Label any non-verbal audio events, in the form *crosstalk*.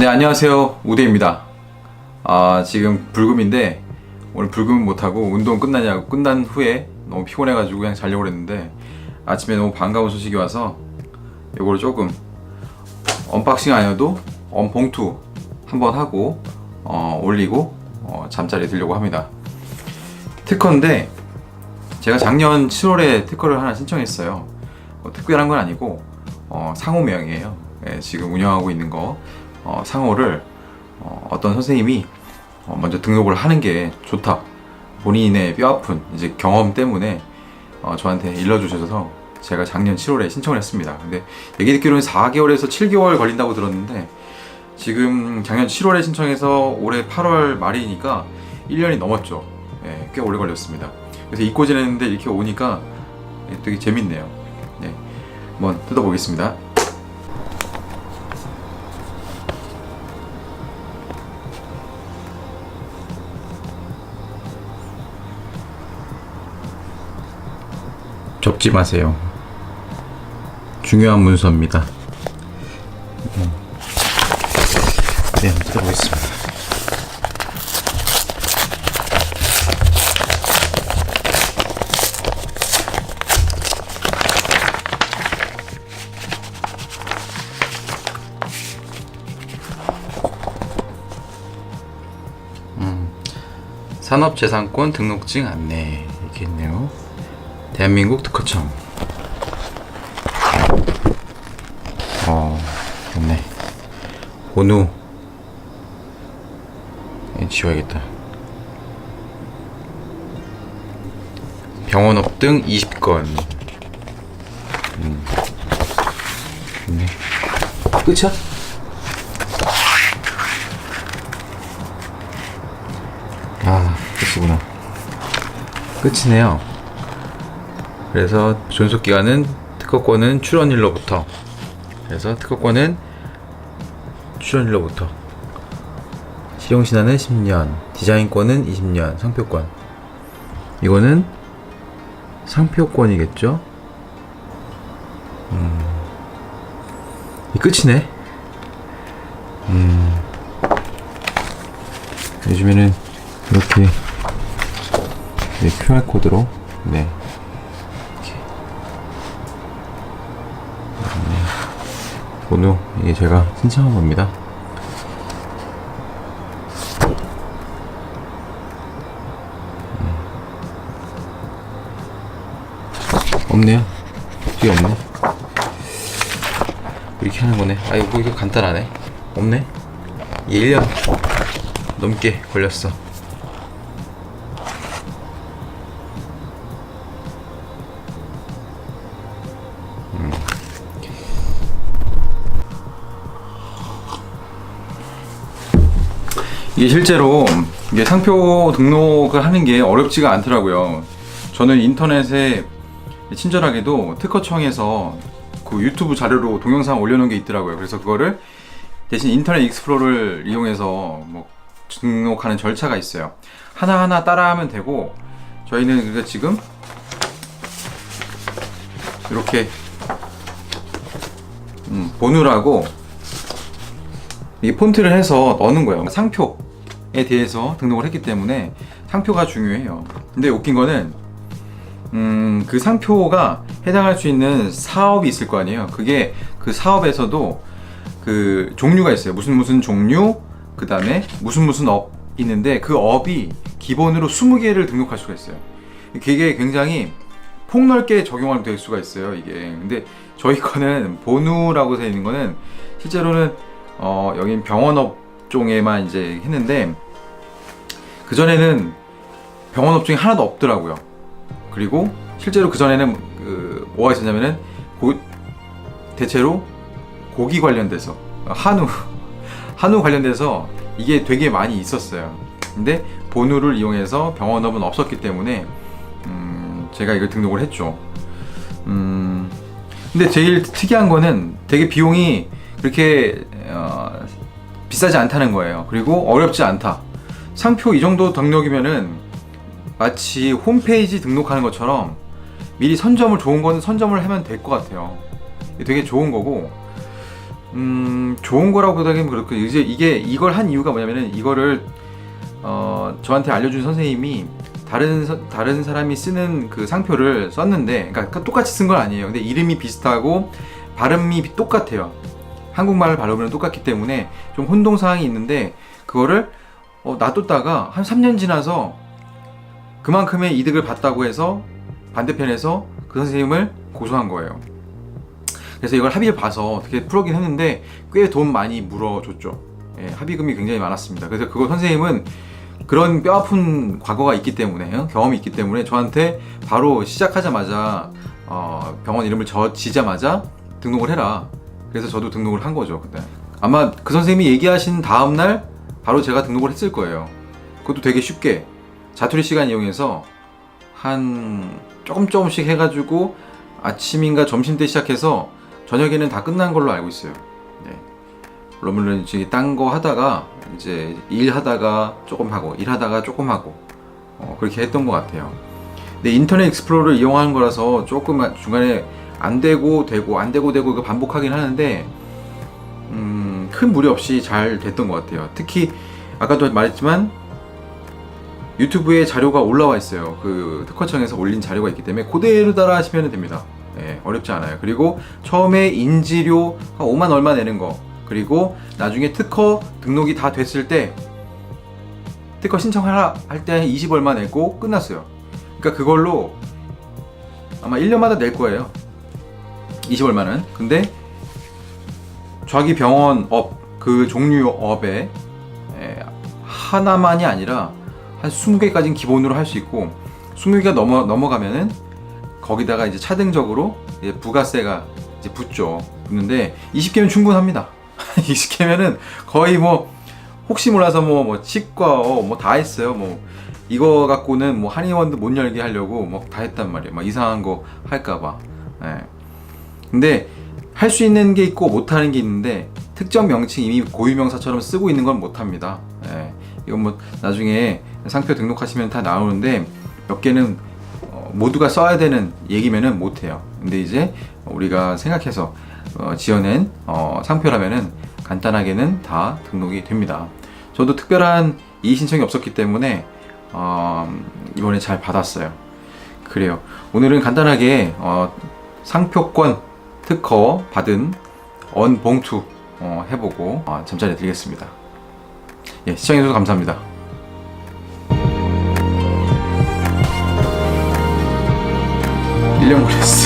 네 안녕하세요 우대입니다. 아 지금 불금인데 오늘 불금 못하고 운동 끝나냐고 끝난 후에 너무 피곤해가지고 그냥 자려고 그랬는데 아침에 너무 반가운 소식이 와서 이거를 조금 언박싱 아니어도 언봉투 한번 하고 어, 올리고 어, 잠자리에 들려고 합니다. 특허인데 제가 작년 7월에 특허를 하나 신청했어요. 뭐 특별한 건 아니고 어, 상호명이에요. 예, 지금 운영하고 있는 거 어, 상호를 어, 떤 선생님이 어, 먼저 등록을 하는 게 좋다. 본인의 뼈아픈 이제 경험 때문에 어, 저한테 일러주셔서 제가 작년 7월에 신청을 했습니다. 근데 얘기 듣기로는 4개월에서 7개월 걸린다고 들었는데 지금 작년 7월에 신청해서 올해 8월 말이니까 1년이 넘었죠. 예, 꽤 오래 걸렸습니다. 그래서 잊고 지냈는데 이렇게 오니까 예, 되게 재밌네요. 네, 한번 뜯어보겠습니다. 접지 마세요. 중요한 문서입니다. 음. 네, 한번 뜯어보겠습니다. 산업재산권 등록증 안내 이렇게 있네요. 대한민국 특허청. 어. 본우. 예, 지워야겠다. 병원 업 등 20건. 음. 있네. 끝이야? 아, 끝이구나. 끝이네요. 그래서 존속 기간은 특허권은 출원일로부터 그래서 특허권은 출원일로부터 실용 신안은 10년, 디자인권은 20년, 상표권 이거는 상표권이겠죠? 음, 이 끝이네. 음, 요즘에는 이렇게 네, QR 코드로 네. 번호 이게 제가 신청한 겁니다. 음. 없네요. 뒤에 없네. 이렇게 하는 거네. 아 이거 간단하네. 없네. 이게 1년 넘게 걸렸어. 이게 실제로 이게 상표 등록을 하는 게 어렵지가 않더라고요. 저는 인터넷에 친절하게도 특허청에서 그 유튜브 자료로 동영상 올려놓은 게 있더라고요. 그래서 그거를 대신 인터넷 익스플로러를 이용해서 뭐 등록하는 절차가 있어요. 하나하나 따라하면 되고 저희는 지금 이렇게 음, 본유라고 이 폰트를 해서 넣는 거예요. 상표 에 대해서 등록을 했기 때문에 상표가 중요해요. 근데 웃긴 거는 음, 그 상표가 해당할 수 있는 사업이 있을 거 아니에요. 그게 그 사업에서도 그 종류가 있어요. 무슨 무슨 종류, 그 다음에 무슨 무슨 업 있는데 그 업이 기본으로 20개를 등록할 수가 있어요. 그게 굉장히 폭넓게 적용할 될 수가 있어요. 이게. 근데 저희 거는 *laughs* 본우라고 되어 있는 거는 실제로는 어, 여긴 병원 업 종에만 이제 했는데 그 전에는 병원 업종이 하나도 없더라고요. 그리고 실제로 그 전에는 그 뭐가 있었냐면은 고, 대체로 고기 관련돼서 한우 *laughs* 한우 관련돼서 이게 되게 많이 있었어요. 근데 본우를 이용해서 병원업은 없었기 때문에 음, 제가 이걸 등록을 했죠. 음, 근데 제일 특이한 거는 되게 비용이 그렇게 어, 비싸지 않다는 거예요. 그리고 어렵지 않다. 상표 이 정도 등록이면은 마치 홈페이지 등록하는 것처럼 미리 선점을 좋은 거는 선점을 하면 될 것 같아요. 되게 좋은 거고 음, 좋은 거라고 보다기는 그렇고 이제 이게 이걸 한 이유가 뭐냐면은 이거를 어, 저한테 알려준 선생님이 다른 서- 다른 사람이 쓰는 그 상표를 썼는데 그러니까 똑같이 쓴 건 아니에요. 근데 이름이 비슷하고 발음이 똑같아요. 한국말을 발음은 똑같기 때문에 좀 혼동 사항이 있는데 그거를 어, 놔뒀다가 한 3년 지나서 그만큼의 이득을 봤다고 해서 반대편에서 그 선생님을 고소한 거예요. 그래서 이걸 합의를 봐서 어떻게 풀었긴 했는데 꽤 돈 많이 물어줬죠. 예, 합의금이 굉장히 많았습니다. 그래서 그거 선생님은 그런 뼈 아픈 과거가 있기 때문에 어? 경험이 있기 때문에 저한테 바로 시작하자마자 어, 병원 이름을 적지자마자 등록을 해라. 그래서 저도 등록을 한 거죠. 그때 아마 그 선생님이 얘기하신 다음 날 바로 제가 등록을 했을 거예요. 그것도 되게 쉽게 자투리 시간 이용해서 한 조금 조금씩 해가지고 아침인가 점심 때 시작해서 저녁에는 다 끝난 걸로 알고 있어요. 네. 물론 물론 이제 딴 거 하다가 이제 일 하다가 조금 하고 일 하다가 조금 하고 어, 그렇게 했던 것 같아요. 근데 인터넷 익스플로러를 이용하는 거라서 조금 중간에 안 되고 되고 안 되고 되고 이거 반복하긴 하는데 음, 큰 무리 없이 잘 됐던 것 같아요. 특히 아까도 말했지만 유튜브에 자료가 올라와 있어요. 그 특허청에서 올린 자료가 있기 때문에 그대로 따라 하시면 됩니다. 예, 어렵지 않아요. 그리고 처음에 인지료 한 5만 얼마 내는 거 그리고 나중에 특허 등록이 다 됐을 때 특허 신청하라 할 때 20 얼마 내고 끝났어요. 그러니까 그걸로 아마 1년마다 낼 거예요. 20 얼마는. 근데 자기 병원 업, 그 종류 업에 에, 하나만이 아니라 한 20개까지는 기본으로 할 수 있고 20개가 넘어, 넘어가면은 거기다가 이제 차등적으로 이제 부가세가 이제 붙죠. 붙는데 20개면 충분합니다. *laughs* 20개면은 거의 뭐 혹시 몰라서 뭐, 뭐 치과 뭐 다 했어요. 뭐 이거 갖고는 뭐 한의원도 못 열게 하려고 뭐다 했단 말이에요. 막 이상한 거 할까봐. 예. 근데 할 수 있는 게 있고 못 하는 게 있는데 특정 명칭 이미 고유명사처럼 쓰고 있는 건 못 합니다. 예. 이건 뭐 나중에 상표 등록하시면 다 나오는데 몇 개는 어, 모두가 써야 되는 얘기면은 못 해요. 근데 이제 우리가 생각해서 어, 지어낸 어, 상표라면은 간단하게는 다 등록이 됩니다. 저도 특별한 이의 신청이 없었기 때문에 어, 이번에 잘 받았어요. 그래요. 오늘은 간단하게 어, 상표권 특허 받은 언 봉투 어, 해보고 어, 잠자리 드리겠습니다. 예, 시청해주셔서 감사합니다. 1년 걸렸어.